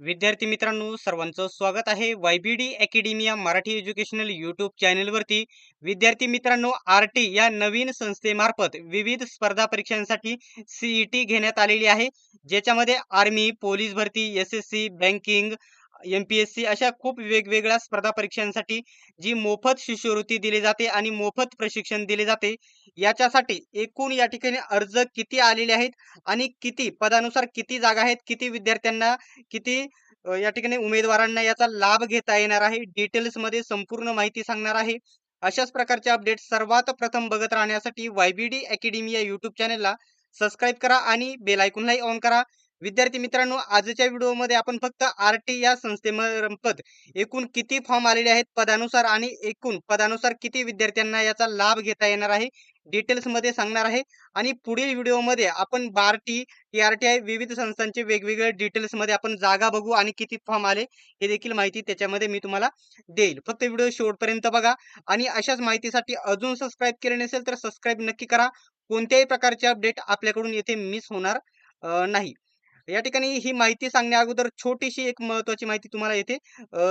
विद्यार्थी मित्रांनो सर्वांचं स्वागत आहे YBD academia Marathi educational YouTube चॅनेलवरती. विद्यार्थी मित्रांनो आर टी या नवीन संस्थेमार्फत विविध स्पर्धा परीक्षांसाठी सीईटी घेण्यात आलेली आहे. ज्याच्यामध्ये आर्मी पोलीस भरती S S C banking M P S C अशा खूप वेगवेगळ्या स्पर्धा परीक्षांसाठी जी मोफत शिष्यवृत्ती दिली जाते आणि मोफत प्रशिक्षण दिले जाते याच्यासाठी एकूण या ठिकाणी अर्ज किती आलेले आहेत आणि किती पदानुसार किती जागा आहेत किती विद्यार्थ्यांना किती या ठिकाणी उमेदवारांना याचा लाभ घेता येणार आहे डिटेल्समध्ये संपूर्ण माहिती सांगणार आहे. अशाच प्रकारचे अपडेट सर्वात प्रथम बघत राहण्यासाठी वायबीडी अकॅडमी या युट्यूब चॅनेलला सबस्क्राईब करा आणि बेल आयकॉनलाही ऑन करा. विद्यार्थी मित्रांनो आजच्या व्हिडिओमध्ये आपण फक्त आर टी या संस्थेमार्फत एकूण किती फॉर्म आलेले आहेत पदानुसार आणि एकूण पदानुसार किती विद्यार्थ्यांना याचा लाभ घेता येणार आहे डिटेल्समध्ये सांगणार आहे. आणि पुढील व्हिडिओमध्ये आपण बार्टी आय विविध संस्थांचे वेगवेगळे डिटेल्समध्ये आपण जागा बघू आणि किती फॉर्म आले हे देखील माहिती त्याच्यामध्ये मी तुम्हाला देईल. फक्त व्हिडिओ शेवटपर्यंत बघा आणि अशाच माहितीसाठी अजून सबस्क्राईब केले नसेल तर सबस्क्राईब नक्की करा. कोणत्याही प्रकारचे अपडेट आपल्याकडून येथे मिस होणार नाही. या ठिकाणी ही माहिती सांगण्या अगोदर छोटीशी एक महत्वाची माहिती तुम्हाला येथे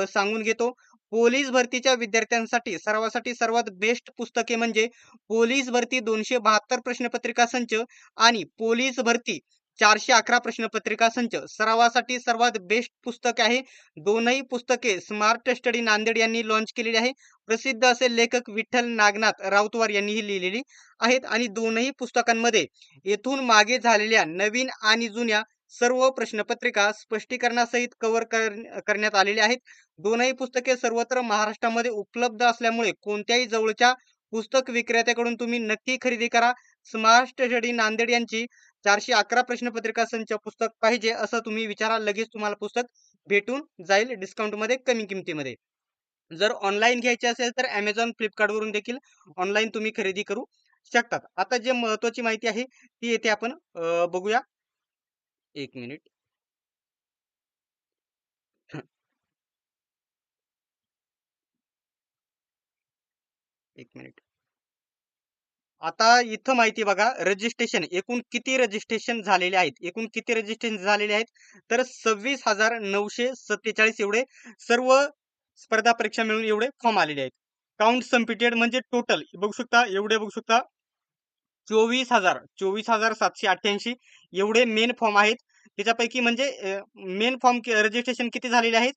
सांगून घेतो. पोलीस भरतीच्या विद्यार्थ्यांसाठी सर्वासाठी सर्वात बेस्ट पुस्तके म्हणजे पोलीस भरती दोनशे बहात्तर प्रश्नपत्रिका संच आणि पोलीस भरती चारशे अकरा प्रश्नपत्रिका संच. सरावासाठी सर्वात बेस्ट पुस्तक आहे. दोनही पुस्तके स्मार्ट स्टडी नांदेड यांनी लॉन्च केलेली आहे. प्रसिद्ध असे लेखक विठ्ठल नागनाथ राऊतवार यांनी ही लिहिलेली आहेत आणि दोनही पुस्तकांमध्ये येथून मागे झालेल्या नवीन आणि जुन्या सर्व प्रश्नपत्रिका स्पष्टीकरणासहित कव्हर करण्यात आलेल्या आहेत. दोनही पुस्तके सर्वत्र महाराष्ट्रामध्ये उपलब्ध असल्यामुळे कोणत्याही जवळच्या पुस्तक विक्रेत्याकडून तुम्ही नक्की खरेदी करा. स्मार्ट स्टडी नांदेड यांची चारशे अकरा प्रश्नपत्रिका संच पुस्तक पाहिजे असं तुम्ही विचारा. लगेच तुम्हाला पुस्तक भेटून जाईल डिस्काउंटमध्ये कमी किमतीमध्ये. जर ऑनलाईन घ्यायचे असेल तर अमेझॉन फ्लिपकार्ट वरून देखील ऑनलाईन तुम्ही खरेदी करू शकतात. आता जे महत्वाची माहिती आहे ती येथे आपण बघूया. एक मिनिट. एक मिनिट. आता इथं माहिती बघा रजिस्ट्रेशन एकूण किती रजिस्ट्रेशन झालेले आहेत? एकूण किती रजिस्ट्रेशन झालेले आहेत? तर सव्वीस हजार नऊशे सत्तेचाळीस एवढे सर्व स्पर्धा परीक्षा मिळून एवढे फॉर्म आलेले आहेत. काउंट संपिटेड म्हणजे टोटल बघू शकता एवढे बघू शकता. चोवीस हजार चोवीस हजार सातशे अठ्ठ्याऐंशी एवढे मेन फॉर्म आहेत. त्याच्यापैकी म्हणजे मेन फॉर्म रजिस्ट्रेशन किती झालेले आहेत?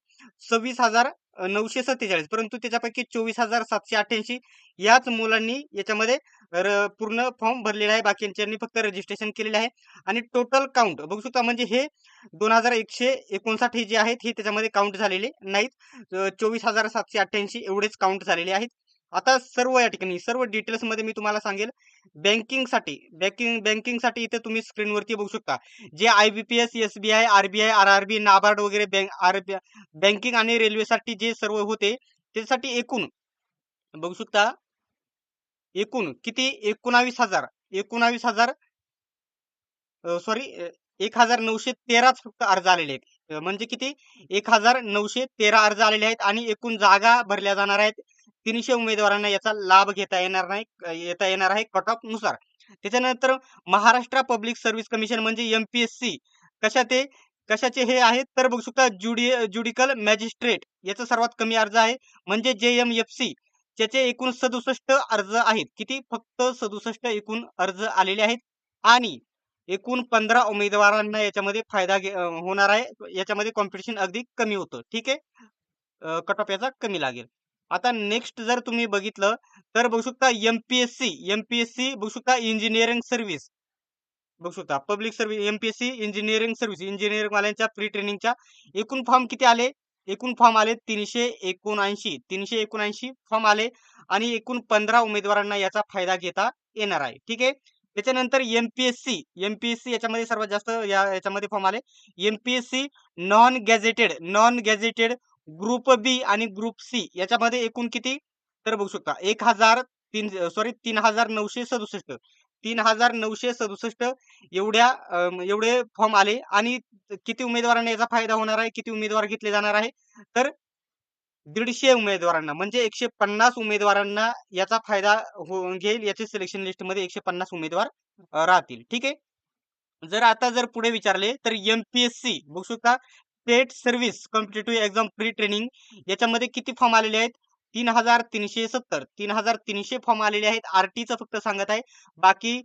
सव्वीस हजार नऊशे सत्तेचाळीस. परंतु त्याच्यापैकी चोवीस हजार सातशे अठ्ठ्याऐंशी याच मुलांनी याच्यामध्ये र- पूर्ण फॉर्म भरलेला आहे. बाकीच्यांनी फक्त रजिस्ट्रेशन केलेले आहे. आणि टोटल काउंट बघू शकता म्हणजे हे दोन हजार एकशे एकोणसाठ हे जे आहेत हे त्याच्यामध्ये काउंट झालेले नाहीत. चोवीस हजार सातशे अठ्ठ्याऐंशी एवढेच काउंट झालेले आहेत. आता सर्व या ठिकाणी सर्व डिटेल्समध्ये मी तुम्हाला सांगेल. बँकिंगसाठी बँकिंग बँकिंगसाठी इथे तुम्ही स्क्रीनवरती बघू शकता. जे I B P S S B I R B I R R B NABARD वगैरे बँक आर बँकिंग आणि रेल्वेसाठी जे सर्व होते त्यासाठी एकूण बघू शकता एकूण किती? एकोणावीस हजार एकोणावीस हजार सॉरी एक हजार नऊशे तेराच फक्त अर्ज आलेले आहेत. म्हणजे किती? एक हजार नऊशे तेरा अर्ज आलेले आहेत आणि एकूण जागा भरल्या जाणार आहेत. तीनशे उमेदवारांना याचा लाभ घेता येणार नाही येता येणार आहे कट ऑफनुसार त्याच्यानंतर महाराष्ट्र पब्लिक सर्व्हिस कमिशन म्हणजे एमपीएससी कशा ते कशाचे हे आहेत? तर बघू शकता ज्युडी ज्युडिकल मॅजिस्ट्रेट याचा सर्वात कमी अर्ज आहे म्हणजे जे एम एफ सी त्याचे एकूण सदुसष्ट अर्ज आहेत. किती? फक्त सदुसष्ट एकूण अर्ज आलेले आहेत. आणि एकूण पंधरा उमेदवारांना याच्यामध्ये फायदा होणार आहे. याच्यामध्ये कॉम्पिटिशन अगदी कमी होतं. ठीक आहे? कट ऑफ याचा कमी लागेल. आता नेक्स्ट जर तुम्ही बघितलं तर बघू शकता एमपीएससी एमपीएससी बघू शकता इंजिनिअरिंग सर्व्हिस बघू शकता public service MPSC engineering service engineering वाल्यांच्या pre ट्रेनिंगच्या एकूण फॉर्म किती आले? एकूण फॉर्म आले तीनशे एकोणऐंशी तीनशे एकोणऐंशी फॉर्म आले आणि एकूण पंधरा उमेदवारांना याचा फायदा घेता येणार आहे. ठीक आहे? त्याच्यानंतर एमपीएससी एमपीएससी याच्यामध्ये सर्वात जास्त या याच्यामध्ये फॉर्म आले. MPSC non gazetted non gazetted group B आणि ग्रुप सी याच्यामध्ये एकूण किती? तर बघू शकता एक हजार तीन सॉरी तीन हजार नऊशे सदुसष्ट. तीन हजार नऊशे सदुसष्ट एवढ्या एवढे फॉर्म आले आणि किती उमेदवारांना याचा फायदा होणार आहे? किती उमेदवार घेतले जाणार आहे? तर दीडशे उमेदवारांना म्हणजे एकशे पन्नास उमेदवारांना याचा फायदा होऊन घेईल याचे सिलेक्शन लिस्टमध्ये एकशे पन्नास उमेदवार राहतील. ठीक आहे? जर आता जर पुढे विचारले तर एमपीएससी बघू शकता state service competitive exam pre training याच्यामध्ये किती फॉर्म आलेले आहेत? तीन हजार तीनशे सत्तर. तीन हजार तीनशे फॉर्म आलेले आहेत. आरटीचं फक्त सांगत आहे. बाकी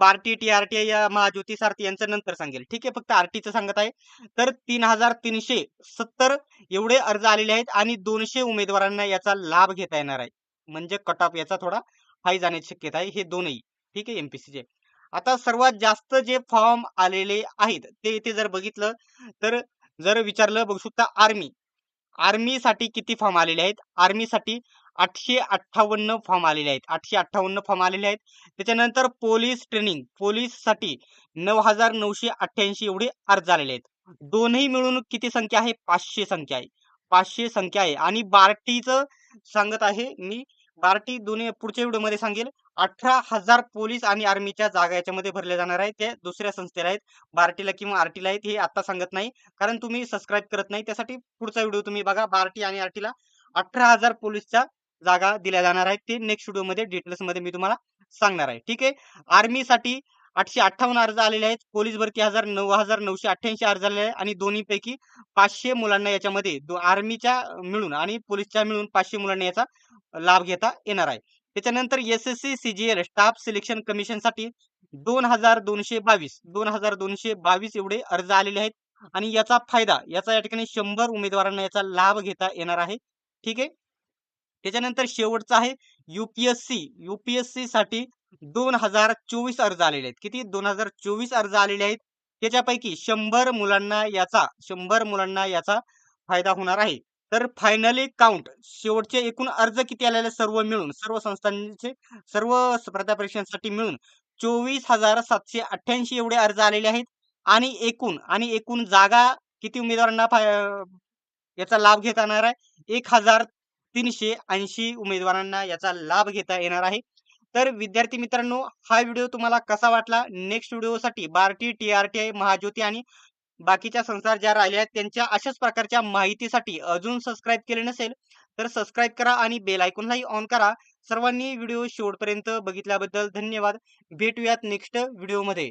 बारटी टी आर टी या महाज्योती सारथी यांचं नंतर सांगेल. ठीक आहे फक्त आरटीचं सांगत आहे. तर तीन हजार तीनशे सत्तर एवढे अर्ज आलेले आहेत आणि दोनशे उमेदवारांना याचा लाभ घेता येणार आहे. म्हणजे कट ऑफ याचा थोडा हाय जाण्याची शक्यता आहे. हे दोनही. ठीक आहे एमपीसीचे आता सर्वात जास्त जे फॉर्म आलेले आहेत ते इथे जर बघितलं तर जर विचारलं बघू शकता आर्मी आर्मीसाठी किती फॉर्म आलेले आहेत? आर्मीसाठी आठशे अठ्ठावन्न फॉर्म आलेले आहेत. आठशे अठ्ठावन्न फॉर्म आलेले आहेत. त्याच्यानंतर पोलीस ट्रेनिंग पोलीससाठी नऊ हजार नऊशे अठ्ठ्याऐंशी एवढे अर्ज आलेले आहेत. दोनही मिळून किती संख्या आहे? पाचशे संख्या आहे. पाचशे संख्या आहे. आणि बार्टीचं सांगत आहे मी. बार्टी दोन्ही पुढच्या व्हिडिओमध्ये सांगेल. अठरा हजार पोलीस आणि आर्मीच्या जागा याच्यामध्ये भरल्या जाणार आहेत. त्या दुसऱ्या संस्थेला आहेत. बार्टीला किंवा आरटीला आहेत हे आता सांगत नाही. कारण तुम्ही सबस्क्राईब करत नाही. त्यासाठी पुढचा व्हिडिओ तुम्ही बघा. बार्टी आणि आरटीला अठरा हजार पोलीसच्या जागा दिल्या जाणार आहेत. ते नेक्स्ट व्हिडिओमध्ये डिटेल्समध्ये मी तुम्हाला सांगणार आहे. ठीक आहे? आर्मीसाठी आठशे अठ्ठावन्न अर्ज आलेले आहेत. पोलीस भरती हजार नऊ हजार नऊशे अठ्ठ्याऐंशी अर्ज आलेले आहेत. आणि दोन्हीपैकी पाचशे मुलांना याच्यामध्ये आर्मीच्या मिळून आणि पोलीसच्या मिळून पाचशे मुलांना याचा लाभ घेता येणार आहे. त्याच्यानंतर S S C CGL staff selection कमिशनसाठी दोन हजार दोनशे बावीस दोन हजार दोनशे बावीस एवढे अर्ज आलेले आहेत. आणि याचा फायदा याचा या ठिकाणी शंभर उमेदवारांना याचा लाभ घेता येणार आहे. ठीक आहे? त्याच्यानंतर शेवटचा आहे युपीएससी युपीएससी साठी दोन हजार चोवीस अर्ज आलेले आहेत. किती? दोन हजार चोवीस अर्ज आलेले आहेत. त्याच्यापैकी शंभर मुलांना याचा शंभर मुलांना याचा फायदा होणार आहे. तर फायनली काउंट शेवटचे एकूण अर्ज किती आलेले सर्व मिळून सर्व संस्थांचे सर्व स्पर्धा परीक्षांसाठी मिळून चोवीस हजार सातशे अठ्ठ्याऐंशी एवढे अर्ज आलेले आहेत. आणि एकूण आणि एकूण जागा किती उमेदवारांना याचा लाभ घेता येणार आहे? एक हजार तीनशे ऐंशी उमेदवारांना याचा लाभ घेता येणार आहे. तर विद्यार्थी मित्रांनो हा व्हिडिओ तुम्हाला कसा वाटला? नेक्स्ट व्हिडिओसाठी BARTI T R T I Mahajyoti आणि बाकीच्या संसार ज्या राहिल्या आहेत त्यांच्या अशाच प्रकारच्या माहितीसाठी अजून सबस्क्राईब केले नसेल तर सबस्क्राईब करा आणि बेल आयकॉनलाही ऑन करा. सर्वांनी व्हिडिओ शेवटपर्यंत बघितल्याबद्दल धन्यवाद. भेटूयात नेक्स्ट व्हिडिओमध्ये